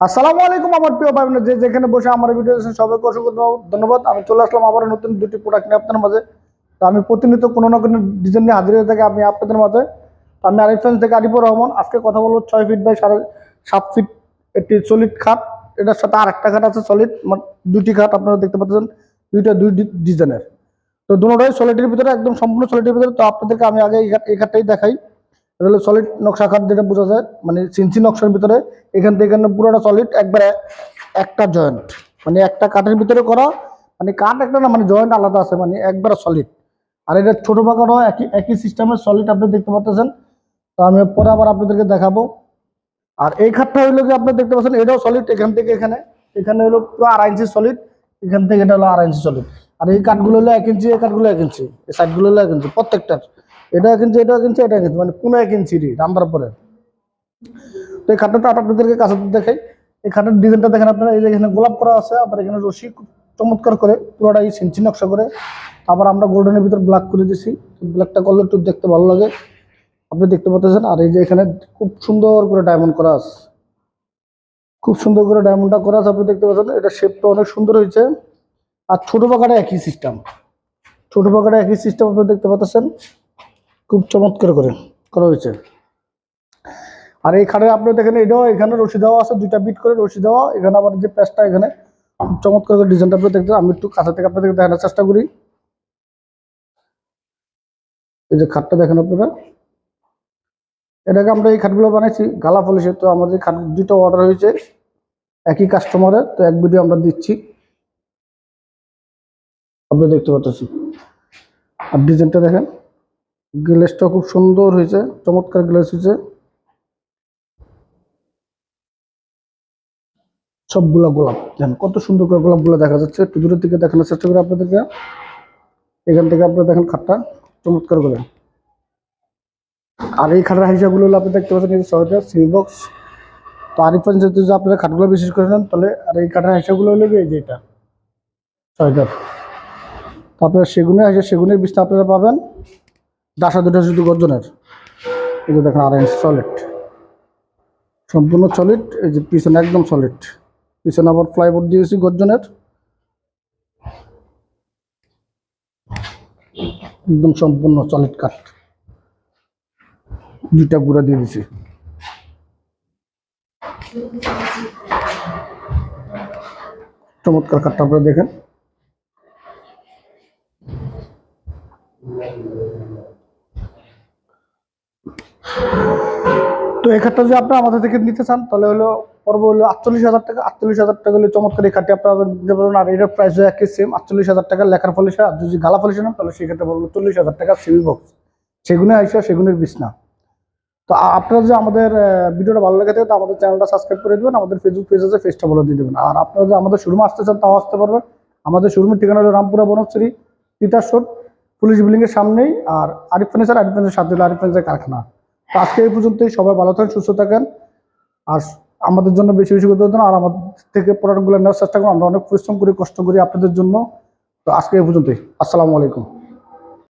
আসসালামু আলাইকুম আমার প্রিয় ভাই যে যেখানে বসে আমার ভিডিও দেখছেন, সবাইকে অসংখ্য ধন্যবাদ। আমি চলে আসলাম আবার নতুন দুটি প্রোডাক্ট নিয়ে আপনাদের মাঝে। তো আমি প্রতিনিয়ত কোনো না কোনো ডিজাইন নিয়ে হাজির হয়ে থাকি আমি আপনাদের মাঝে। আমি আরিফ ফ্রেন্স থেকে আরিফুর রহমান। আজকে কথা বলব ছয় ফিট বাই সাড়ে সাত ফিট একটি সলিড খাট। এটার সাথে আর একটা খাট আছে সলিড দুটি খাট আপনারা দেখতে পাচ্ছেন, দুইটা দুই ডিজাইনের তো দুটোটাই সলিডের ভিতরে, একদম সম্পূর্ণ সলিডের ভিতরে। তো আপনাদেরকে আমি আগে এই খাটটাই দেখাই। এটা হলো সলিড নকশা খাট যেটা বোঝা যায় মানে সিনসি নকশার ভিতরে, এখান থেকে এখানে পুরোটা সলিড একবারে একটা জয়েন্ট মানে একটা কাঠের ভিতরে করা মানে কাঠ একটা না মানে জয়েন্ট আলাদা আছে মানে একবারে সলিড আর এটা ছোটো পাকারও একই একই সিস্টেমের সলিড আপনি দেখতে পাচ্ছেন। তো আমি পরে আবার আপনাদেরকে দেখাবো। আর এই খাটটা হইল কি, আপনি দেখতে পাচ্ছেন, এটাও সলিড এখান থেকে এখানে এখানে হলো পুরো আড়াই ইঞ্চি সলিড এখান থেকে এটা হলো আড়াই ইঞ্চি সলিড আর এই কাঠগুলো হলো এক ইঞ্চি এই কাঠগুলো এক ইঞ্চি এই সাইডগুলো হলো এক ইঞ্চি প্রত্যেকটার। এটা ইঞ্চি এটা ইঞ্চি এটা ইঞ্চি মানে কোনো এক ইঞ্চিরই রান্নার পরে তো এই খাটটা আপনাদেরকে কাছে দেখাই। এই খাটের ডিজাইনটা দেখেন আপনারা, এই যে এখানে গোলাপ করা আছে, আবার এখানে রশি চমৎকার করে পুরোটাই সিনচি নকশা করে। আবার আমরা গোল্ডেনের ভিতর ব্ল্যাক করে দিছি। ব্ল্যাকটা করলে একটু দেখতে ভালো লাগে। আপনি দেখতে পাচ্ছেন, আর এই যে এখানে খুব সুন্দর করে ডায়মন্ড করা আছে। খুব সুন্দর করে ডায়মন্ডটা করা আছে, আপনি দেখতে পাচ্ছেন, এটা শেপটা অনেক সুন্দর হয়েছে। আর ছোট পাকাটা একই সিস্টেম ছোট পাকাটা একই সিস্টেম আপনি দেখতে পাচ্ছেন। খুব চমৎকার করে করা হয়েছে। আর এই খাটে আপনি দেখেন, এটাও এখানে রশি দেওয়া আছে, দুইটা বিট করে রশি দেওয়া। এখানে আবার যে প্যাচটা এখানে, খুব চমৎকার করে ডিজাইনটা আপনি দেখতে আমি একটু কাছে থেকে আপনাদেরকে দেখানোর চেষ্টা করি। এই যে খাটটা দেখেন আপনারা। এটাকে আমরা এই খাটগুলো বানাইছি, গালা পলিশে। তো আমাদের খাট দুটো অর্ডার হয়েছে, একই কাস্টমারের তো এক ভিডিও আমরা দিচ্ছি। আপনি দেখতে পাচ্ছেন। আর ডিজাইনটা দেখেন। গ্লেসটা খুব সুন্দর হয়েছে, চমৎকার গ্লেস হয়েছে। সবগুলা গোলাপ, দেখেন কত সুন্দর করে গোলাপগুলো দেখা যাচ্ছে। একটু দূরের থেকে দেখানোর চেষ্টা করি আপনাদেরকে। এখান থেকে আপনারা দেখেন খাটটা, চমৎকার করে আর এই খাটের হিসাবগুলো হলো আপনি দেখতে পাচ্ছেন যে সিল বক্স। তো আরিফান যেহেতু যে আপনারা খাটগুলো বিশেষ করে নেন, তাহলে আর এই খাটের হিসাবগুলো হলো এই যে এটা। ছয়টার তারপরে সেগুনের হিসাব সেগুনের বীজটা আপনারা পাবেন। ডাসা দুটো শুধু গর্জনের। এই যে দেখেন আড়াই ইঞ্চি সলিড সম্পূর্ণ সলিড এই যে পিছনে একদম সলিড পিছনে আবার ফ্লাইবোর্ড দিয়েছি গর্জনের। একদম সম্পূর্ণ সলিড কাঠ দুইটা গুঁড়া দিয়ে দিছি। চমৎকার কাঠটা আপনারা দেখেন। তো এই খাটটা যদি আপনারা আমাদের থেকে নিতে চান, তাহলে হলো পর্ব হলো আটচল্লিশ হাজার টাকা, আটচল্লিশ হাজার টাকা হলে চমৎকার এই খাটটি আপনারা নিতে পারবেন আর এটার প্রাইস একই সেম আটচল্লিশ হাজার টাকা লেখার পলিশে আর যদি গালা পলিশে নেন, তাহলে সেক্ষেত্রে বলব চল্লিশ হাজার টাকা সিভি বক্স সেগুনে আইসা সেগুনের বিছনা। তো আপনারা যদি আমাদের ভিডিওটা ভালো লেগে থাকে, তো আমাদের চ্যানেলটা সাবস্ক্রাইব করে দেবেন, আমাদের ফেসবুক পেজ আছে পেজটা বলে দিয়ে দেবেন। আর আপনারা যদি আমাদের শোরুমে আসতে চান, তাও আসতে পারবেন। আমাদের শোরুমের ঠিকানা হলো রামপুরা বনশ্রী, তিতাস রোড পুলিশ বিল্ডিংয়ের সামনেই, আর আরিফ ফার্নিচার আরিফ ফার্নিচার সাথে আরিফ ফার্নিচার কারখানা। তো আজকে এই পর্যন্তই। সবাই ভালো থাকেন, সুস্থ থাকেন। আর আমাদের জন্য বেশি বেশি করতে আর আমাদের থেকে প্রোডাক্টগুলো নেওয়ার চেষ্টা করুন। আমরা অনেক পরিশ্রম করি, কষ্ট করি আপনাদের জন্য। তো আজকে এই পর্যন্তই। আসসালামু আলাইকুম।